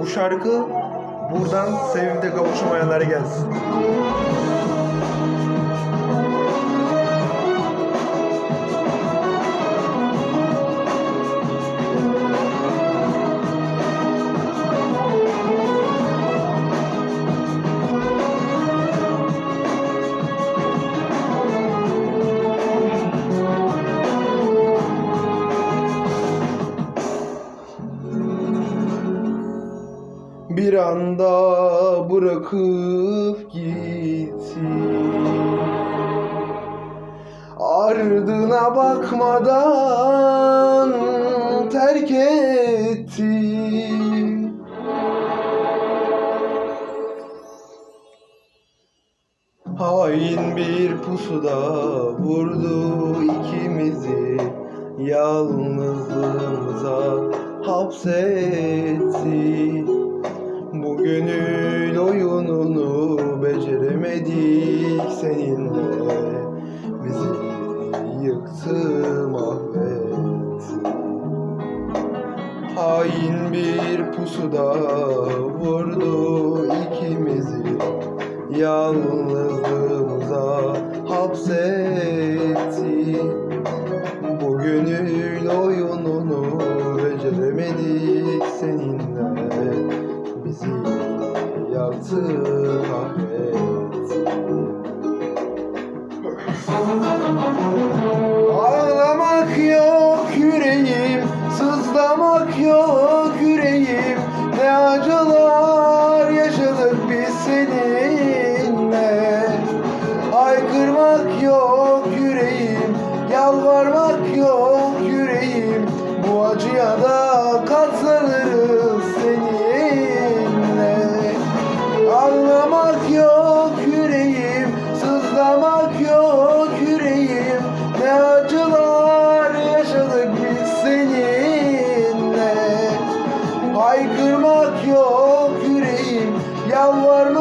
Bu şarkı buradan sevimde kavuşamayanlara gelsin. Bir anda bırakıp gitti Ardına bakmadan terk etti Hain bir pusuda vurdu ikimizi. Yalnızlığımıza hapsetti gönül oyununu beceremedik seninle. Bizi yıktı mahvetti. Hain bir pusuda vurdu ikimizi. Yalnızlığımıza hapsetti. Bu gönül oyununu beceremedik 自讨没趣 yok yüreğim yalvarma